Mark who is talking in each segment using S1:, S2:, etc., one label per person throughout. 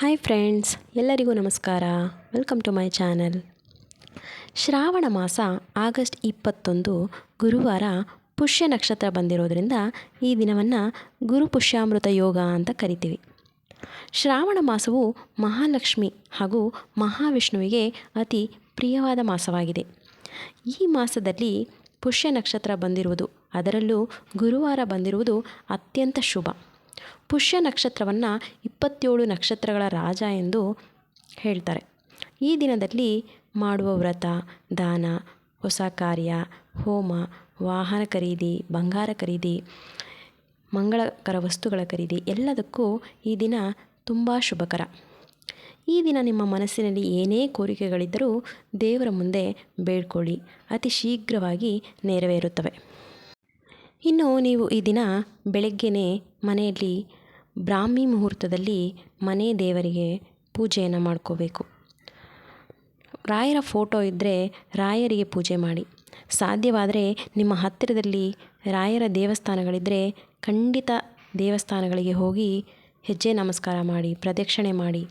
S1: Hi friends ಎಲ್ಲರಿಗೂ ನಮಸ್ಕಾರ. Welcome to my channel Shravana ಮಾಸ ಆಗಸ್ಟ್ ಇಪ್ಪತ್ತೊಂದು ಗುರುವಾರ ಪುಷ್ಯ ನಕ್ಷತ್ರ ಬಂದಿರೋದ್ರಿಂದ ಈ ದಿನವನ್ನು ಗುರು ಪುಷ್ಯಾಮೃತ ಯೋಗ ಅಂತ ಕರಿತೀವಿ. ಶ್ರಾವಣ ಮಾಸವು ಮಹಾಲಕ್ಷ್ಮಿ ಹಾಗೂ ಮಹಾವಿಷ್ಣುವಿಗೆ ಅತಿ ಪ್ರಿಯವಾದ ಮಾಸವಾಗಿದೆ. ಈ ಮಾಸದಲ್ಲಿ ಪುಷ್ಯ ನಕ್ಷತ್ರ ಬಂದಿರುವುದು ಅದರಲ್ಲೂ ಗುರುವಾರ ಬಂದಿರುವುದು ಅತ್ಯಂತ ಶುಭ. ಪುಷ್ಯ ನಕ್ಷತ್ರವನ್ನು ಇಪ್ಪತ್ತೇಳು ನಕ್ಷತ್ರಗಳ ರಾಜ ಎಂದು ಹೇಳ್ತಾರೆ. ಈ ದಿನದಲ್ಲಿ ಮಾಡುವ ವ್ರತ, ದಾನ, ಹೊಸ ಕಾರ್ಯ, ಹೋಮ, ವಾಹನ ಖರೀದಿ, ಬಂಗಾರ ಖರೀದಿ, ಮಂಗಳಕರ ವಸ್ತುಗಳ ಖರೀದಿ ಎಲ್ಲದಕ್ಕೂ ಈ ದಿನ ತುಂಬ ಶುಭಕರ. ಈ ದಿನ ನಿಮ್ಮ ಮನಸ್ಸಿನಲ್ಲಿ ಏನೇ ಕೋರಿಕೆಗಳಿದ್ದರೂ ದೇವರ ಮುಂದೆ ಬೇಡ್ಕೊಳ್ಳಿ. ಅತಿ ಶೀಘ್ರವಾಗಿ ನೆರವೇರುತ್ತವೆ. ಇನ್ನು ನೀವು ಈ ದಿನ ಬೆಳಗ್ಗೆನೇ ಮನೆಯಲ್ಲಿ ಬ್ರಾಹ್ಮಿ ಮುಹೂರ್ತದಲ್ಲಿ ಮನೆ ದೇವರಿಗೆ ಪೂಜೆಯನ್ನು ಮಾಡ್ಕೋಬೇಕು. ರಾಯರ ಫೋಟೋ ಇದ್ದರೆ ರಾಯರಿಗೆ ಪೂಜೆ ಮಾಡಿ. ಸಾಧ್ಯವಾದರೆ ನಿಮ್ಮ ಹತ್ತಿರದಲ್ಲಿ ರಾಯರ ದೇವಸ್ಥಾನಗಳಿದ್ದರೆ ಖಂಡಿತ ದೇವಸ್ಥಾನಗಳಿಗೆ ಹೋಗಿ ಹೆಜ್ಜೆ ನಮಸ್ಕಾರ ಮಾಡಿ, ಪ್ರದಕ್ಷಿಣೆ ಮಾಡಿ,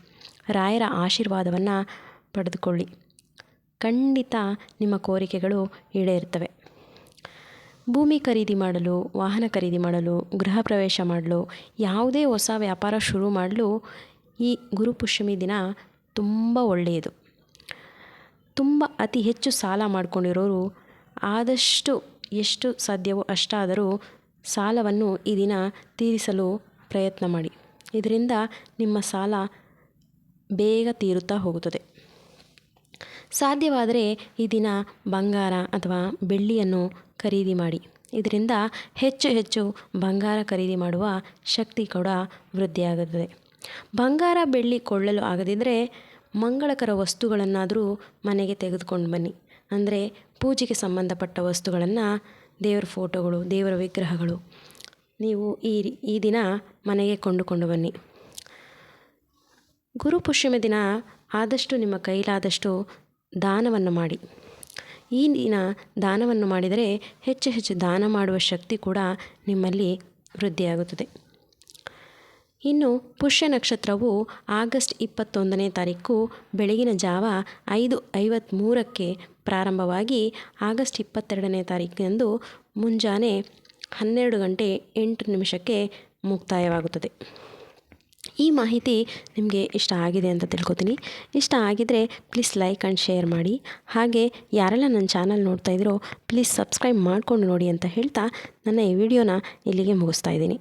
S1: ರಾಯರ ಆಶೀರ್ವಾದವನ್ನು ಪಡೆದುಕೊಳ್ಳಿ. ಖಂಡಿತ ನಿಮ್ಮ ಕೋರಿಕೆಗಳು ಈಡೇರ್ತವೆ. ಭೂಮಿ ಖರೀದಿ ಮಾಡಲು, ವಾಹನ ಖರೀದಿ ಮಾಡಲು, ಗೃಹ ಪ್ರವೇಶ ಮಾಡಲು, ಯಾವುದೇ ಹೊಸ ವ್ಯಾಪಾರ ಶುರು ಮಾಡಲು ಈ ಗುರುಪುಷ್ಯಮಿ ದಿನ ತುಂಬ ಒಳ್ಳೆಯದು. ತುಂಬ ಅತಿ ಹೆಚ್ಚು ಸಾಲ ಮಾಡಿಕೊಂಡಿರೋರು ಆದಷ್ಟು ಎಷ್ಟು ಸಾಧ್ಯವೋ ಅಷ್ಟಾದರೂ ಸಾಲವನ್ನು ಈ ದಿನ ತೀರಿಸಲು ಪ್ರಯತ್ನ ಮಾಡಿ. ಇದರಿಂದ ನಿಮ್ಮ ಸಾಲ ಬೇಗ ತೀರುತ್ತಾ ಹೋಗುತ್ತದೆ. ಸಾಧ್ಯವಾದರೆ ಈ ದಿನ ಬಂಗಾರ ಅಥವಾ ಬೆಳ್ಳಿಯನ್ನು ಖರೀದಿ ಮಾಡಿ. ಇದರಿಂದ ಹೆಚ್ಚು ಹೆಚ್ಚು ಬಂಗಾರ ಖರೀದಿ ಮಾಡುವ ಶಕ್ತಿ ಕೂಡ ವೃದ್ಧಿಯಾಗುತ್ತದೆ ಬಂಗಾರ ಬೆಳ್ಳಿ ಕೊಳ್ಳಲು ಆಗದಿದ್ದರೆ ಮಂಗಳಕರ ವಸ್ತುಗಳನ್ನಾದರೂ ಮನೆಗೆ ತೆಗೆದುಕೊಂಡು ಬನ್ನಿ. ಅಂದರೆ ಪೂಜೆಗೆ ಸಂಬಂಧಪಟ್ಟ ವಸ್ತುಗಳನ್ನು ದೇವರ ಫೋಟೋಗಳು, ದೇವರ ವಿಗ್ರಹಗಳು ನೀವು ಈ ಈ ದಿನ ಮನೆಗೆ ಕೊಂಡುಕೊಂಡು ಬನ್ನಿ. ಗುರುಪುಷ್ಯಮಿ ದಿನ ಆದಷ್ಟು ನಿಮ್ಮ ಕೈಲಾದಷ್ಟು ದಾನವನ್ನು ಮಾಡಿ. ಈ ದಿನ ದಾನವನ್ನು ಮಾಡಿದರೆ ಹೆಚ್ಚು ಹೆಚ್ಚು ದಾನ ಮಾಡುವ ಶಕ್ತಿ ಕೂಡ ನಿಮ್ಮಲ್ಲಿ ವೃದ್ಧಿಯಾಗುತ್ತದೆ. ಇನ್ನು ಪುಷ್ಯ ನಕ್ಷತ್ರವು ಆಗಸ್ಟ್ ಇಪ್ಪತ್ತೊಂದನೇ ತಾರೀಕು ಬೆಳಗಿನ ಜಾವ ಐದು ಐವತ್ತ್ಮೂರಕ್ಕೆ ಪ್ರಾರಂಭವಾಗಿ ಆಗಸ್ಟ್ ಇಪ್ಪತ್ತೆರಡನೇ ತಾರೀಕಿನಂದು ಮುಂಜಾನೆ ಹನ್ನೆರಡು ಗಂಟೆ ಎಂಟು ನಿಮಿಷಕ್ಕೆ ಮುಕ್ತಾಯವಾಗುತ್ತದೆ. ಈ ಮಾಹಿತಿ ನಿಮಗೆ ಇಷ್ಟ ಆಗಿದೆ ಅಂತ ತಿಳ್ಕೊತೀನಿ. ಇಷ್ಟ ಆಗಿದರೆ ಪ್ಲೀಸ್ ಲೈಕ್ ಆ್ಯಂಡ್ ಶೇರ್ ಮಾಡಿ. ಹಾಗೆ ಯಾರೆಲ್ಲ ನನ್ನ ಚಾನಲ್ ನೋಡ್ತಾ ಇದ್ರೋ ಪ್ಲೀಸ್ ಸಬ್ಸ್ಕ್ರೈಬ್ ಮಾಡಿಕೊಂಡು ನೋಡಿ ಅಂತ ಹೇಳ್ತಾ ನನ್ನ ಈ ವಿಡಿಯೋನ ಇಲ್ಲಿಗೆ ಮುಗಿಸ್ತಾ ಇದ್ದೀನಿ.